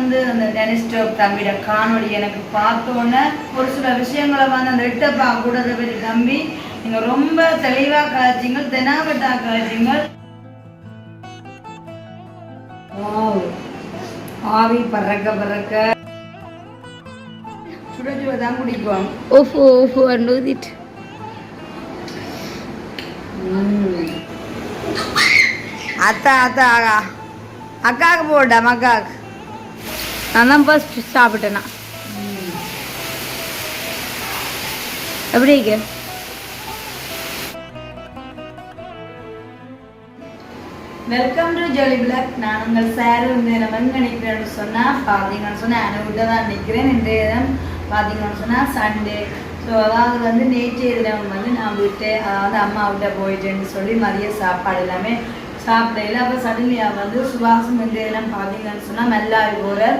வந்து அந்த டெனிஸ்டோப் தம்பியோட காணொளி எனக்கு பார்த்தோன்னே ஒரு சில விஷயங்களை வந்து அந்த எட்டப்பா கூட பற்றி தம்பி நீங்கள் ரொம்ப தெளிவாக காய்ச்சிங்க தெனாவட்டா காய்ச்சிங்க. ஆவி பறக்க பறக்க. சுட சுட தான் குடிக்கும் ஓஃபோ ஓஃபோ அண்ட் ஊதிட்டு அத்தா அத்தா அக்கா. அக்காவுக்கு போட்டா அக்காவுக்கு நான் தான் ஃபர்ஸ்ட் சாப்பிட்டேனா. எப்படி இருக்கு? வெல்கம் டு ஜோலி பிளாக் நான் உங்கள் சார் வந்து நம்ம நினைக்கிறேன் நிற்கிறேன்னு சொன்னால் பார்த்தீங்கன்னு சொன்னால் அனுவிட்ட தான் நிற்கிறேன். இன்றைய தினம் பார்த்தீங்கன்னு சொன்னால் சண்டே ஸோ அதாவது வந்து நேற்றைய தினம் வந்து நான் விட்டு அதாவது அம்மா விட்ட போயிட்டேன்னு சொல்லி மதிய சாப்பாடு எல்லாமே சாப்பிடையில அப்போ சடன்லியாக வந்து சுவாசம் இன்றைய தினம் பார்த்தீங்கன்னு சொன்னால் மெல்லாவி போகிறார்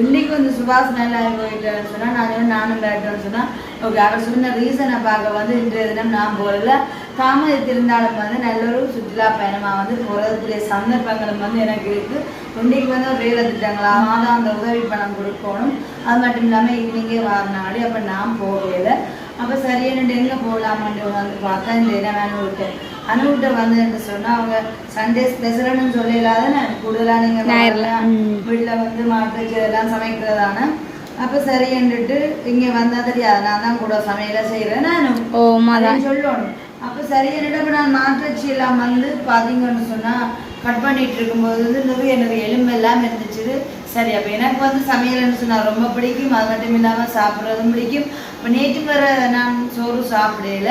இன்னைக்கு வந்து சுபாஷ் நல்லா போயிட்டேன்னு சொன்னால் நான் நானும் பேட்டேன்னு சொன்னால் ஓகே அவர் சொன்ன ரீசனை பார்க்க வந்து இன்றைய தினம் நான் போகல. தாமதத்திருந்தாலும் வந்து நல்ல ஒரு சுற்றுலா பயணமாக வந்து போகிறதுக்குரிய சந்தர்ப்பங்களும் வந்து எனக்கு இருக்குது இன்னைக்கு வந்து ஒரு வேலை திட்டங்களா? மாதம் அந்த உதவி பணம் கொடுக்கணும். அது மட்டும் இல்லாமல் ஈவினிங்கே வரனாடி அப்போ நான் போகல அப்போ சரியான எங்கே போகலாமான்னு வந்து பார்த்தா இந்த இடம் விட்டேன் அனுவிட்ட வந்து சொன்னால் அவங்க சண்டே ஸ்பெஷல்னு சொல்லலாத நான் கூடுதலாக நீங்கள். வீட்டில் வந்து மாட்டுக்கு இதெல்லாம் சமைக்கிறதான? அப்போ சரின்னுட்டு இங்கே வந்தால் தெரியாது. நான் தான் கூட சமையலை செய்கிறேன் நானும் ஓ சொல்லணும். அப்போ சரின்னுட்டு அப்போ நான் மாட்டுச்சி எல்லாம் வந்து பார்த்தீங்கன்னு சொன்னால் கட் பண்ணிட்டு இருக்கும்போது வந்து நிறைய நிறைய எலும்பு எல்லாம் இருந்துச்சு. சரி அப்போ எனக்கு வந்து சமையல்னு சொன்னால் ரொம்ப பிடிக்கும். அது மட்டும் இல்லாமல் சாப்பிட்றதும் பிடிக்கும். இப்போ நேற்று வர நான் சோறு சாப்பிடல.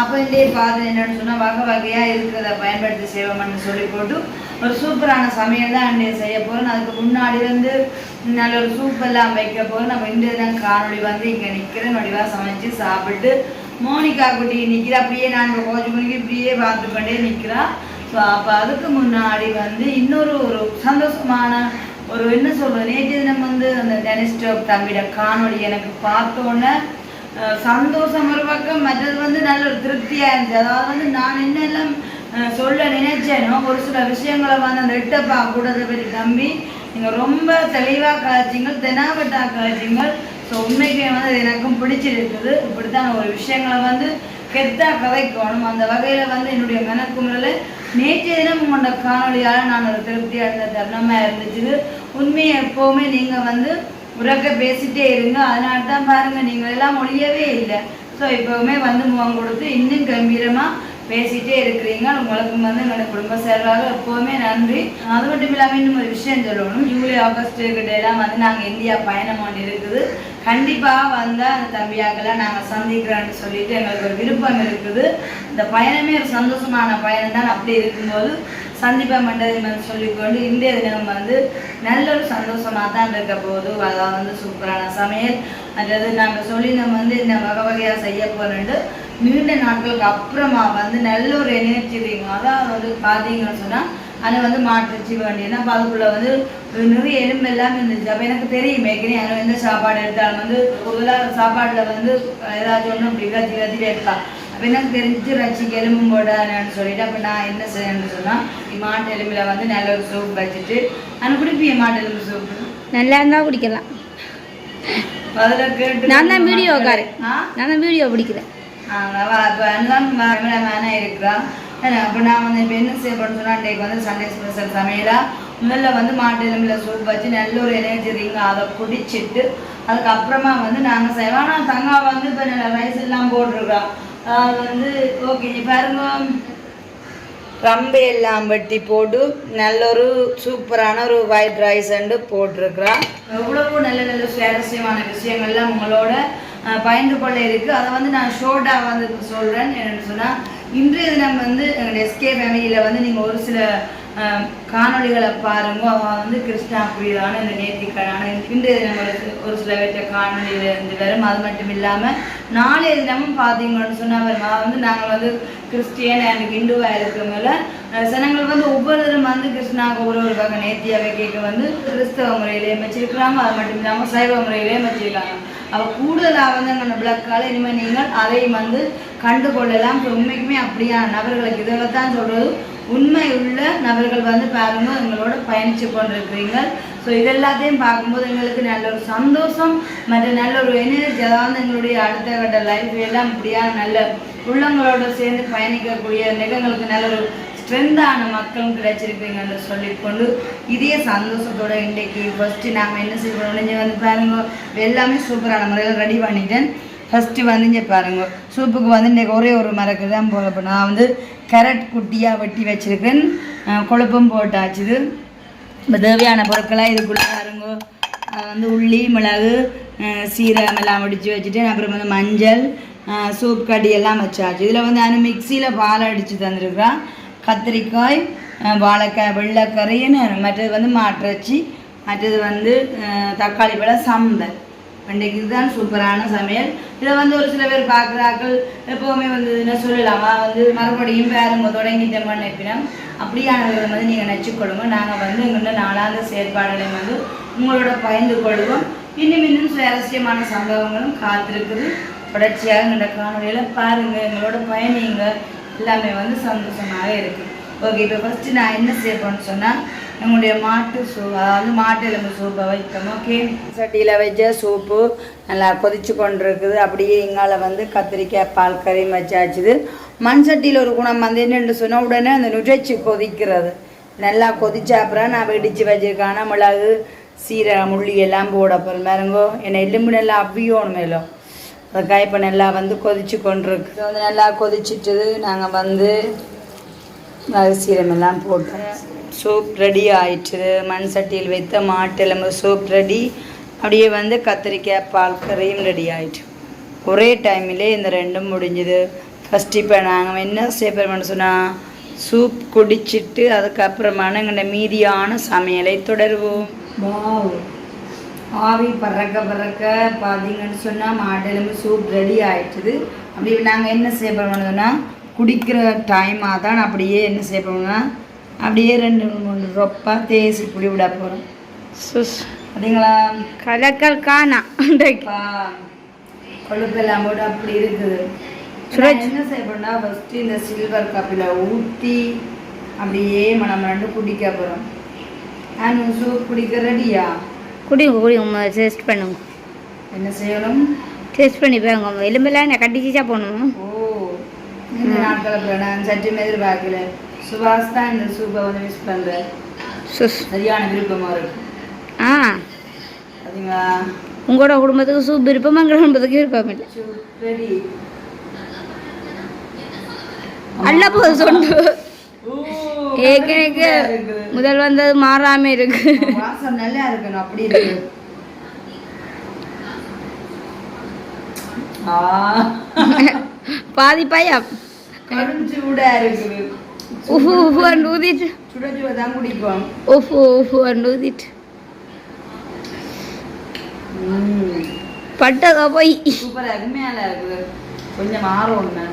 அப்போ இதே பார்த்து என்னன்னு சொன்னால் வகை வகையாக இருக்கிறத பயன்படுத்தி செய்வோம்னு சொல்லி போட்டு ஒரு சூப்பரான சமையல் தான் அன்றைய செய்ய போகிறோம் அதுக்கு முன்னாடி வந்து நல்ல ஒரு சூப் எல்லாம் வைக்க போகிறோம் நம்ம இன்றைய தான் காணொளி வந்து இங்கே நிற்கிறேன் நொடிவாக சமைச்சு சாப்பிட்டு மோனிகா குட்டி நிற்கிறா அப்படியே நான் இப்போ கொஞ்சம் மணிக்கு இப்படியே பார்த்து கொண்டே நிற்கிறா ஸோ அப்போ அதுக்கு முன்னாடி வந்து இன்னொரு ஒரு சந்தோஷமான ஒரு என்ன சொல்கிறது நேற்று தினம் வந்து அந்த டெனிஸ்டோப் தம்பிட காணொளி எனக்கு பார்த்தோன்னே சந்தோஷம் ஒரு பக்கம் மற்றது வந்து நல்ல ஒரு திருப்தியாக இருந்துச்சு. அதாவது வந்து நான் என்னெல்லாம் சொல்ல நினைச்சேனோ ஒரு சில விஷயங்களை வந்து அந்த எட்டப்பா கூட அதை பற்றி தம்பி நீங்கள் ரொம்ப தெளிவாக காய்ச்சிங்க தெனாவட்டா காய்ச்சிங்க ஸோ உண்மைக்கே வந்து அது எனக்கும் பிடிச்சிருக்குது. இப்படித்தான் ஒரு விஷயங்களை வந்து கெத்தா கதைக்கணும். அந்த வகையில் வந்து என்னுடைய மனக்குமுறையில் நேற்றைய தினம் உங்களோட காணொலியால் நான் ஒரு திருப்தியாக இருந்த தருணமாக இருந்துச்சு. உண்மையை எப்போவுமே நீங்கள் வந்து உறக்க பேசிட்டே இருங்க. அதனால தான் பாருங்க நீங்கள் எல்லாம் ஒழியவே இல்லை. ஸோ எப்போவுமே வந்து முகம் கொடுத்து இன்னும் கம்பீரமாக பேசிட்டே இருக்கிறீங்க. உங்களுக்கு வந்து எங்களோட குடும்ப சேர்வாக எப்போவுமே நன்றி. அது மட்டும் இல்லாமல் இன்னும் ஒரு விஷயம் சொல்லணும். ஜூலை ஆகஸ்ட் கிட்டையெல்லாம் எல்லாம் வந்து நாங்கள் இந்தியா பயணம் ஒன்று இருக்குது கண்டிப்பாக வந்தால் அந்த தம்பியாக்கெல்லாம் நாங்கள் சந்திக்கிறோன்னு சொல்லிட்டு எங்களுக்கு ஒரு விருப்பம் இருக்குது. இந்த பயணமே ஒரு சந்தோஷமான பயணம் தான். அப்படி இருக்கும்போது சந்திப்பா மண்டலம் சொல்லிக்கொண்டு இன்றைய தினம் வந்து நல்ல ஒரு சந்தோஷமாக தான் இருக்க போது அதான் வந்து சூப்பரான சமையல். அதாவது நாங்கள் சொல்லி நம்ம வந்து இந்த வகை வகையாக செய்ய போகிறோன்ட்டு நீண்ட நாட்களுக்கு அப்புறமா வந்து நல்ல ஒரு எனர்ஜி இருக்கும் அதாவது வந்து பார்த்தீங்கன்னு சொன்னால் அதை வந்து மாற்றுச்சு வேண்டியது அப்போ அதுக்குள்ளே வந்து நிறைய எலும்பு எல்லாமே இருந்துச்சு. அப்போ எனக்கு தெரியும் ஏற்கனவே அதில் எந்த சாப்பாடு எடுத்தாலும் வந்து பொதுவாக சாப்பாட்டில் வந்து ஏதாச்சும் ஒன்று இப்படி கத்தி கத்தி எடுக்கலாம் அப்போ எனக்கு தெரிஞ்சு ரச்சிக்கு எலும்பு போடான்னு சொல்லிட்டு அப்போ நான் என்ன செய்யணும்னு சொன்னால் மாட்டு எலும்பில் வந்து நல்ல ஒரு சூப் வச்சுட்டு நான் குடிப்பிய மாட்டு எலும்பு சூப் நல்லா இருந்தால் குடிக்கலாம். நான் தான் ஆ? நான் தான் வீடியோ பிடிக்கிறேன். இப்போ எல்லாம் கேமராமேனாக இருக்கிறான் அப்போ நான் வந்து இப்போ என்ன செய்ய போகிறேன்னு சொன்னால் இன்றைக்கு வந்து சண்டே ஸ்பெஷல் சமையலாக முதல்ல வந்து மாட்டெலும்பில் சூப் வச்சு நல்ல ஒரு எனர்ஜி ரிங் அதை குடிச்சிட்டு அதுக்கப்புறமா வந்து நாங்கள் செய்வோம். ஆனால் தங்கா வந்து இப்போ ரைஸ் எல்லாம் போட்டிருக்கோம் அது வந்து ஓகே பாருங்க. ரம்பை எல்லாம் வெட்டி போட்டு நல்ல ஒரு சூப்பரான ஒரு ஒயிட் ரைஸ் அண்டு போட்டிருக்கிறா எவ்வளவோ நல்ல நல்ல சுவாரஸ்யமான விஷயங்கள்லாம் உங்களோட அஹ், கொள்ள இருக்கு. அதை வந்து நான் ஷோர்டாக வந்து சொல்கிறேன் என்னென்னு சொன்னால் இன்றைய தினம் வந்து எங்களுடைய எஸ்கே ஃபேமிலியில் வந்து நீங்கள் ஒரு சில காணொலிகளை காணொளிகளை பாருங்க. அவ வந்து கிருஷ்ணா புரியுதான இந்த நேர்த்திக்கடான இன்றைய தினம் ஒரு ஒரு சில பேர்த்த காணொலியில் இருந்து வரும். அது மட்டும் இல்லாமல் நாளைய தினமும் பார்த்தீங்கன்னு சொன்னால் வரும். வந்து நாங்கள் வந்து கிறிஸ்டியன் அண்ட் ஹிந்துவாக இருக்கிறவங்கள ஜனங்கள் வந்து ஒவ்வொருத்தரும் வந்து கிருஷ்ணாவுக்கு ஒரு ஒரு வகை நேர்த்தியாக கேட்க வந்து கிறிஸ்தவ முறையிலேயும் வச்சிருக்கிறாங்க அது மட்டும் இல்லாமல் சைவ முறையிலேயும் வச்சிருக்காங்க அவள் கூடுதலாக வந்து அந்த விளக்கால் இனிமேல் நீங்கள் அதையும் வந்து கண்டு கொள்ளலாம். உண்மைக்குமே அப்படியான நபர்களுக்கு இதைத்தான் சொல்கிறது உண்மை உள்ள நபர்கள் வந்து பாருங்க எங்களோட பயணிச்சு கொண்டிருக்கிறீங்க. ஸோ இதெல்லாத்தையும் இது எல்லாத்தையும் பார்க்கும்போது எங்களுக்கு நல்ல ஒரு சந்தோஷம் மற்றும் நல்ல ஒரு எனர்ஜி அதாவது எங்களுடைய அடுத்த கட்ட லைஃப் எல்லாம் இப்படியான நல்ல உள்ளங்களோட சேர்ந்து பயணிக்கக்கூடிய நிகழ்ங்களுக்கு நல்ல ஒரு ஸ்ட்ரென்த்தான மக்களும் கிடைச்சிருப்பீங்கன்னு சொல்லிக்கொண்டு இதே சந்தோஷத்தோட இன்றைக்கு ஃபஸ்ட்டு நாம் என்ன செய்வோம் நீங்கள் வந்து பாருங்க எல்லாமே சூப்பரான முறையில் ரெடி பண்ணிட்டேன். ஃபஸ்ட்டு வந்து இங்கே பாருங்க. சூப்புக்கு வந்து இன்றைக்கி ஒரே ஒரு மரக்கு தான் போட நான் வந்து கேரட் குட்டியாக வெட்டி வச்சுருக்கேன் கொழுப்பும் போட்டாச்சுது இப்போ தேவையான பொருட்களாக இதுக்குள்ளே பாருங்க. வந்து உள்ளி மிளகு சீரகம் எல்லாம் வடித்து வச்சுட்டு அப்புறம் வந்து மஞ்சள் சூப் கடி எல்லாம் வச்சாச்சு. இதில் வந்து நான் மிக்சியில் பால் அடித்து தந்துருக்குறான். கத்திரிக்காய் வாழைக்காய் வெள்ளைக்கறின்னு மற்றது வந்து மாட்டிறச்சி மற்றது வந்து தக்காளி பழம் சம்பல். இன்றைக்கு இதுதான் சூப்பரான சமையல். இதை வந்து ஒரு சில பேர் பார்க்குறாக்கள் எப்போவுமே வந்து என்ன சொல்லலாமா? வந்து மறுபடியும் பாருங்க தொடங்கிட்டோம்னு நினைப்பினோம் அப்படியானவர்களை வந்து நீங்கள் நச்சுக்கொள்ளுங்க நாங்கள் வந்து எங்களோட நாளாந்த செயற்பாடுகளை வந்து உங்களோட பகிர்ந்து கொள்வோம். இன்னும் இன்னும் சுவாரஸ்யமான சம்பவங்களும் காத்திருக்குது. தொடர்ச்சியாக எங்களோட காணொலியில் பாருங்கள் எங்களோட பயணிங்க எல்லாமே வந்து சந்தோஷமாக இருக்குது ஓகே இப்போ ஃபஸ்ட்டு நான் என்ன செய்யப்போன்னு சொன்னால் நம்முடைய மாட்டு சூ அதாவது மாட்டு எலும்பு சூப்பை வைக்கணும் ஓகே சட்டியில் வச்ச சூப்பு நல்லா கொதிச்சு கொண்டிருக்குது. அப்படியே இங்கால வந்து கத்திரிக்காய் பால் கறியும் வச்சாச்சுது மண் சட்டியில் ஒரு குணம் வந்து என்னென்னு சொன்னால் உடனே அந்த நுழைச்சி கொதிக்கிறது. நல்லா கொதிச்ச அப்புறம் நான் வெடித்து வச்சிருக்கான. மிளகு சீரக முள்ளி எல்லாம் போட போகிற மாதிரிங்கோ என்னை எலும்பு நல்லா அவ்வியோணும் மேலும். அதுக்காக இப்போ நல்லா வந்து கொதிச்சு கொண்டிருக்கு. வந்து நல்லா கொதிச்சிட்டுது. நாங்கள் வந்து அரிசீரம் எல்லாம் போட்டோம். சூப் ரெடி ஆயிடுச்சு மண் சட்டியில் வைத்த மாட்டெலும்பு சூப் ரெடி அப்படியே வந்து கத்திரிக்காய் பால் கறியும் ரெடி ஆயிடுச்சு ஒரே டைமிலே இந்த ரெண்டும் முடிஞ்சுது. ஃபஸ்ட் இப்போ நாங்கள் என்ன செய்யப்படுறோம்னு சொன்னால் சூப் குடிச்சிட்டு அதுக்கப்புறமான எங்களோட மீதியான சமையலை தொடருவோம். ஆவி பறக்க பறக்க பார்த்தீங்கன்னு சொன்னால் மாட்டெலும்பு சூப் ரெடி ஆயிடுச்சுது அப்படி நாங்கள் என்ன செய்ய சொன்னால் குடிக்கிற டைமாக தான் அப்படியே என்ன செய்ய போகிறோம்னா அப்படியே ரெண்டு மூணு ரொப்பா தேசி புளி விட போகிறோம் சுஸ். பார்த்தீங்களா கலக்கல் காணா. கொழுப்பெல்லாம் போட்டு அப்படி இருக்குது. என்ன செய்ய போறேன்னா ஃபஸ்ட்டு இந்த சில்வர் கப்பில் ஊற்றி அப்படியே மனம் ரெண்டு குடிக்க போகிறோம் நான் சூப் குடிக்க ரெடியா குடிங்க குடிங்க டேஸ்ட் பண்ணுங்க. என்ன செய்யணும்? டேஸ்ட் பண்ணி பாருங்க எலும்பெல்லாம் என்ன கட்டிச்சிச்சா போகணும் ஓ நாட்களை நான் சற்றும் எதிர்பார்க்கல சுபாஷ் தான் இந்த சூப்பை வந்து மிஸ் பண்ணுறேன் சுஸ் சரியான விருப்பமாக இருக்கு. ஆ. பார்த்தீங்களா உங்களோட குடும்பத்துக்கு சூப் விருப்பம் எங்கள் குடும்பத்துக்கு விருப்பம் இல்லை. சூப் ரெடி அல்ல போது சொண்டு ஏற்கனவே முதல் வந்தது மாறாம இருக்கு. வாசம் நல்லா இருக்கணும் அப்படி இருக்கு. பாதி பயம் கடும் சூடா இருக்குது. உஃபு உஃபு அண்டு ஊதிட்டு சுட சுட தான் குடிப்போம் உஃபு உஃபு அண்டு ஊதிட்டு பட்டதா போய். சூப்பர் அருமையால இருக்குது கொஞ்சம் மாறும் ஒண்ணு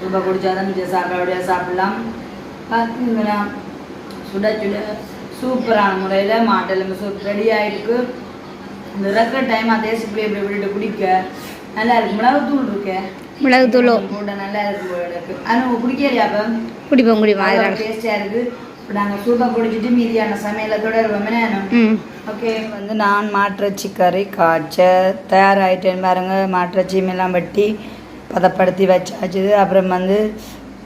சூப்பா குடிச்சாதான் மிச்சம் சாப்பிட சாப்பிடலாம் பார்த்தீங்களா சுட சுட சூப்பரான முறையில் மாட்டெலும்பு சூப் ரெடி ஆகிருக்கு இந்த இறக்குற டைம் அதே சூப்பி இப்படி விட்டுட்டு குடிக்க நல்லா இருக்கு. மிளகுத்தூள் இருக்கேன் மிளகு தூளோ போட்ட நல்லா இருக்கு போல எனக்கு ஆனால் குடிக்கலையா அப்போ? குடிப்போம் குடிப்போம் அதனால. டேஸ்டாக இருக்கு. இப்போ நாங்கள் சூப்பாக குடிச்சிட்டு மீதியான சமையலை தொடருவோம். ஓகே. வந்து நான் மாட்டிறச்சி கறி காய்ச்ச தயாராகிட்டேன் பாருங்க. மாட்டிறச்சி எல்லாம் வெட்டி பதப்படுத்தி வச்சாச்சு. அப்புறம் வந்து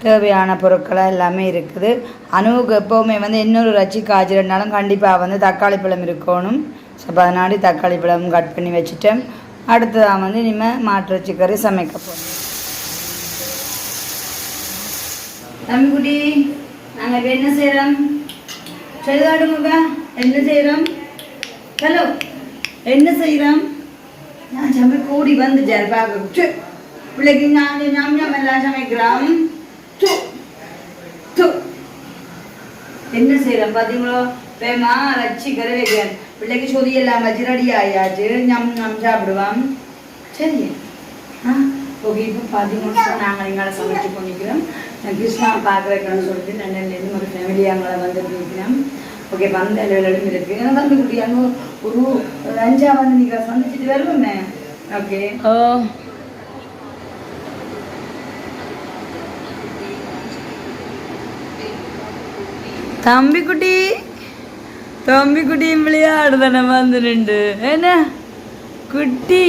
தேவையான பொருட்களாக எல்லாமே இருக்குது. அணுவுக்கு எப்போவுமே வந்து இன்னொரு ரச்சி காய்ச்சல்னாலும் கண்டிப்பாக வந்து தக்காளி பழம் இருக்கணும். ஸோ அதனாடி தக்காளி பழம் கட் பண்ணி வச்சுட்டேன். அடுத்ததாக வந்து இனிமேல் மாட்டிறச்சி கறி சமைக்க போகிறோம் தம்பிக்குட்டி நாங்கள் இப்போ என்ன செய்கிறோம் சொல்லுதாடுங்கக்கா என்ன செய்கிறோம் ஹலோ என்ன செய்கிறோம் நான் சமை கூடி வந்து ஜர்பாக ச்சு. பிள்ளைக்கு நான் ஞாம் ஞாம் எல்லாம் சமைக்கிறோம். ச்சு. ச்சு. என்ன செய்கிறோம் பார்த்தீங்களோ? வேமா வச்சு கரை வைக்கிறேன் பிள்ளைக்கு சொதி எல்லாம் வச்சு ரெடி ஆயாச்சு. ஞம் ஞம் சாப்பிடுவோம். சரி ஆ ஓகே இப்போ பார்த்தீங்கன்னா நாங்கள் எங்களை சமைச்சு பண்ணிக்கிறோம் கிருஷ்ணா பார்க்குறேன்னு சொல்லிட்டு லண்டன்லேருந்து ஒரு ஃபேமிலி அங்கே வந்துட்டு இருக்கிறோம் ஓகே வந்த அலுவலும் இருக்கு ஏன்னா தம்பி குட்டி அங்கே ஒரு ஒரு அஞ்சா வந்து நீங்கள் சந்திச்சுட்டு வருவோமே ஓகே ஓ தம்பி குட்டி தம்பி குட்டியும் விளையாடுதானே வந்து நின்று என்ன കുട്ടി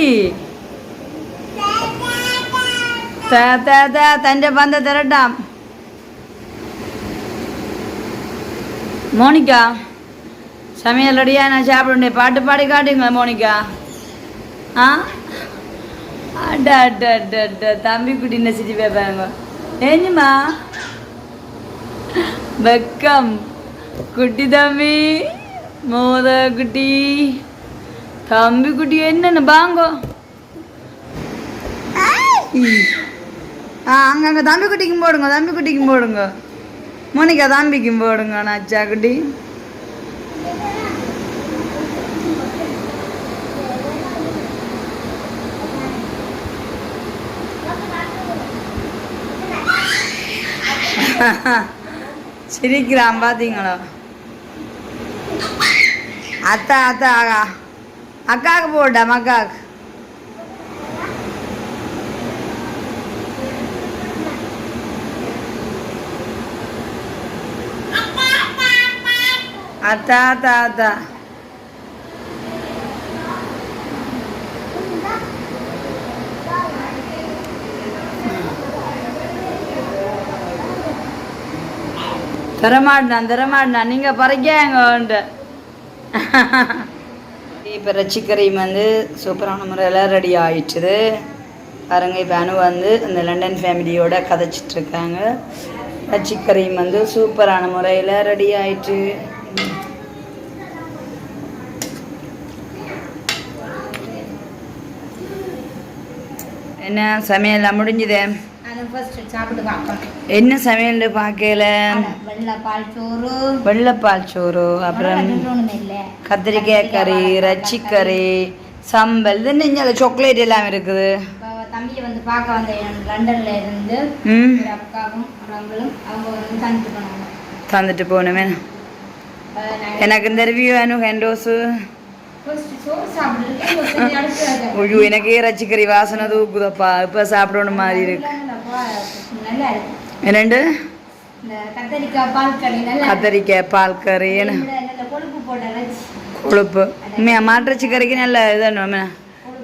തന്റെ പന്ത തരട്ടാം மோனிகா சமையல் ரெடியாக நான் சாப்பிட பாட்டு பாடி காட்டுங்க மோனிகா. ஆ? அட அட அட அட. தம்பி குட்டி என்ன செஞ்சு பேப்பாங்க. ஏஞ்சுமா? வெக்கம். குட்டி தம்பி மோத குட்டி. தம்பி குட்டி என்னென்ன பாங்கோ ஆ அங்கங்கே தம்பி குட்டிக்கும் போடுங்க தம்பி குட்டிக்கும் போடுங்க. மோனிகா தம்பிக்கும் போடுங்க நச்சா குட்டி சிரிக்கிறான் பார்த்தீங்களா அத்தா அத்தா ஆகா அக்காவுக்கு போட்டாம் அக்காவுக்கு அத்தா அத்தா அத்தா தரமாட்டினான் தரமாட்டினான் நீங்கள் இப்போ ரச்சிக்கரையும் வந்து சூப்பரான முறையில் ரெடி ஆயிடுச்சுது. பாருங்க இப்போ அனு வந்து இந்த லண்டன் ஃபேமிலியோட கதைச்சிட்டு இருக்காங்க. ரச்சிக்கரையும் வந்து சூப்பரான முறையில் ரெடி ஆயிட்டு. என்ன சமையல்லாம் முடிஞ்சுதே? என்ன சமையல் பார்க்கல? வெள்ளை பால் சோறு. வெள்ளைப்பால் சோறு அப்புறம் கத்திரிக்காய் கறி ரச்சிக்கறி சம்பல் இது சாக்லேட் எல்லாம் இருக்குது. தம்பியை வந்து பார்க்க வந்த லண்டன்ல இருந்து அக்காவும் அவங்களும் அவங்க வந்து தந்துட்டு போனாங்க. தந்துட்டு போகணுமே. எனக்கு இந்த ரிவ்யூ வேணும் ஹெண்டோஸு. ஐயோ எனக்கே ரச்சிக்கறி வாசனை தூக்குதப்பா. இப்போ சாப்பிடணும் மாதிரி இருக்கு. என்னண்டு? கத்தரிக்காய் பால் கறி கொழுப்பு. உண்மையா மாட்டுறச்சி கறிக்கு நல்ல இதானு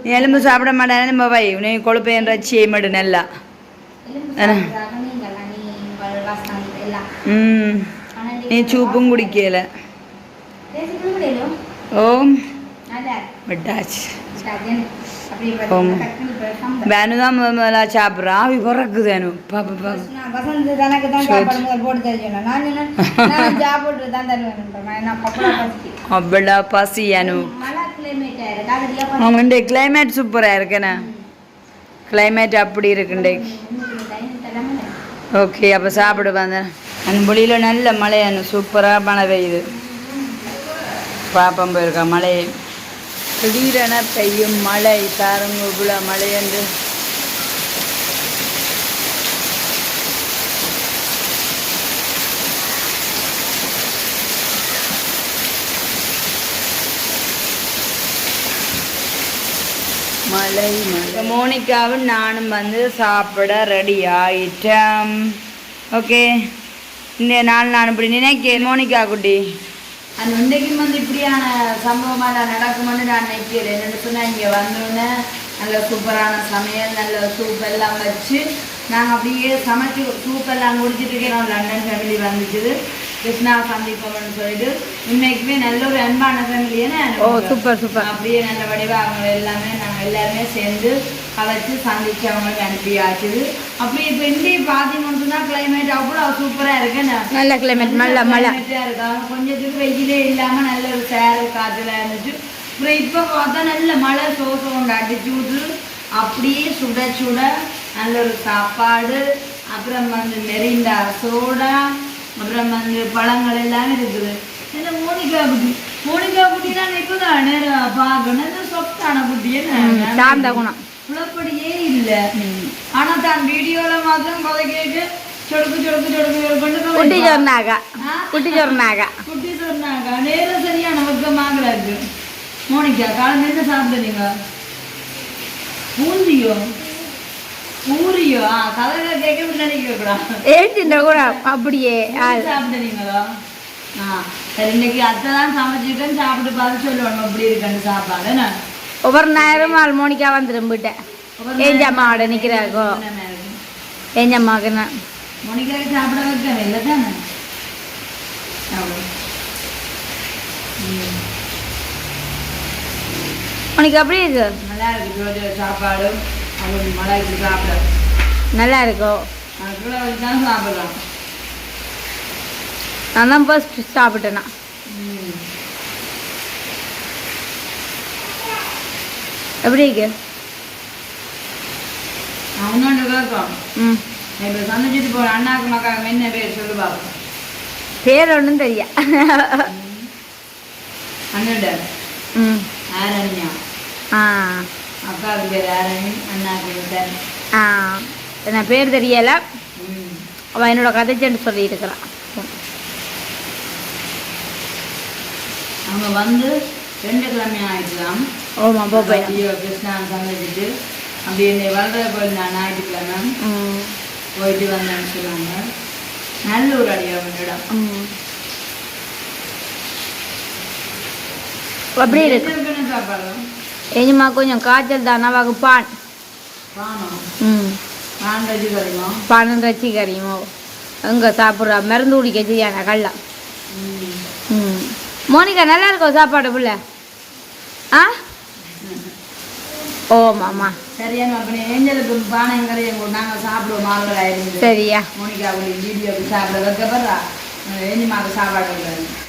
நீ எலும்பு சாப்பிட மாட்டேன் நம்ம வை. நீ கொழுப்பு என் ரச்சி மட்டும் நல்லா. ம் ஆனா நீ சூப்பும் குடிக்கல பேசிக்க முடியலும் ஓம் நல்லா இருக்கு விட்டாச்சு அது அப்படியே ஆமா. கட் பண்ணி போய் வேனு தான் முத முதல்ல சாப்பிட்றா ஆவி பிறக்குது வேணு பாப்பா பாப்பா நான் வசந்த் தனக்கு தான் சாப்பாடு முதல் போட்டு தருவேன் நான் சொன்னேன் நான் சாப்பிட்டு தான் தருவேன் நான் என்ன பப்படா பசி அவ்வளோ பசி அனு மழை கிளைமேட் ஆயிருக்கு அதில் அவங்கண்ட கிளைமேட் சூப்பராக இருக்குண்ணே கிளைமேட் அப்படி இருக்குண்டே ஓகே அப்போ சாப்பிடு வந்தேன் அன்பொழியில் நல்ல மழை சூப்பராக மழை பெய்யுது. பாப்பம் போயிருக்கா மழையை திடீரென பெய்யும் மழை பாருங்க இவ்வளோ மழை என்று. மலை மலை மோனிகாவும் நானும் வந்து சாப்பிட ரெடி ஆயிட்டேன் ஓகே இந்த நாள் நான் இப்படி நினைக்கிறேன் மோனிகா குட்டி. அந்த இன்றைக்கும் வந்து இப்படியான சம்பவமாக நடக்கும்னு நான் நினைக்கிறேன் என்னென்னு சொன்னால் இங்கே வந்தோடனே நல்ல சூப்பரான சமையல் நல்ல சூப் எல்லாம் வச்சு நாங்கள் அப்படியே சமைச்சு சூப் எல்லாம் குடிச்சிட்டு இருக்கேன். லண்டன் ஃபேமிலி வந்துச்சுது. கிருஷ்ணா சந்திப்போம்னு சொல்லிட்டு உண்மைக்குமே நல்ல ஒரு அன்பான ஃபேமிலி ஓ, super, super. அப்படியே நல்ல வடிவாக அவங்க எல்லாமே நாங்கள் எல்லாருமே சேர்ந்து கலைச்சு சந்திச்சு அவங்களுக்கு அனுப்பியாச்சுது அப்படி இப்போ இந்திய பார்த்தீங்கன்னு சொன்னால் கிளைமேட் அவ்வளோ சூப்பராக இருக்கு. நல்ல கிளைமேட் மழை மழை. இருக்கு. அவன் கொஞ்சத்துக்கு வெயிலே இல்லாம நல்ல ஒரு சேரு காற்றுல இருந்துச்சு. அப்புறம் இப்போ பார்த்தா நல்ல மழை சோசை கொண்டு அடிச்சு விட்டு அப்படியே சுட சுட நல்ல ஒரு சாப்பாடு. அப்புறம் வந்து மெரிண்டா சோடா. அப்புறம் வந்து பழங்கள் எல்லாமே இருக்குது. இந்த மோனிகா குட்டி மோனிகா குட்டி நான் இப்போதான் நேரம் பார்க்கணும் நல்ல சொத்தான குட்டி என்ன சார்ந்த குணம். புலப்படியே இல்லை. ஆனா தான் வீடியோல மாத்திரம் கதை கேட்டு சொடுக்கு சொடுக்கு சொடுக்கு சொடுக்குன்னு குட்டி ஆ? குட்டி நேரம் மோனிகா காலம் என்ன சாப்பிடுறீங்க பூந்தியோ? ஏற்றின்ற குணம் அப்படியே ஆ. சரி இன்னைக்கு அத்தை தான் சமைச்சிருக்கேன் சாப்பிட்டு பார்த்து சொல்லுவாங்க எப்படி இருக்குன்னு சாப்பாடு என்ன? ஒவ்வொரு நேரமும் ஆள் மோனிக்கா வந்துடும் ஒவ்வொரு ஏஞ்ச நேரம் அம்மாவோட நிற்கிறாக்கோ நேரம்? ஏஞ்ச அம்மாவுக்கு நான் மோனிகாவுக்கு சாப்பிட வைக்கணும் இல்லை தானே? எப்படி இருக்கு? நல்லா இருக்கு சாப்பாடு சாப்பிட. நல்லா இருக்கோ? அதுக்குள்ள வச்சு தான் சாப்பிடலாம். நான் தான் ஃபர்ஸ்ட் சாப்பிட்டேனா. எப்படி இருக்கு? அவனோட கேட்கும் ம். இப்போ சமைச்சிட்டு போகிற அண்ணாக்கு மக்காவுக்கு என்ன பேர் சொல்லு பார்ப்போம் பேர் ஒன்றும் தெரியா. அண்ணோட ம். ஆரண்யா. ஆ. ஆ என்ன பேர் தெரியல. அவன் என்னோட கதை சென்று சொல்லியிருக்கிறான் அவங்க வந்து ரெண்டு கிழமை ஆயிடுச்சுலாம் ஓமா போப்பேன் ஐயோ கிருஷ்ணான் சமைச்சிட்டு அப்படி என்னை வளர போயிருந்தான் ஞாயிற்றுக்கிழமை போயிட்டு வந்தேன்னு சொன்னாங்க நல்லூர் அடி அவனிடம் ம். அப்படி இருக்கு. சாப்பாடு ஏஞ்சம்மா கொஞ்சம் காய்ச்சல் தானா. வாக்கு பான். பானம் ம். பானம் ரச்சி கறியுமோ? எங்கே சாப்பிட்றா? மருந்து குடிக்க செய்யானா கல்லா ம். மோனிகா நல்லா இருக்கோ சாப்பாடு புள்ள? ஆ? ஓ மாமா. அப்படி ஏஞ்சலுக்கு பானம் கறியை நாங்கள் சாப்பிடுவோம். மாங்கல் ஆயிருந்து சரியா. மோனிகா வீடியோக்கு சாப்பிட வைக்கப்படுறா சாப்பாடு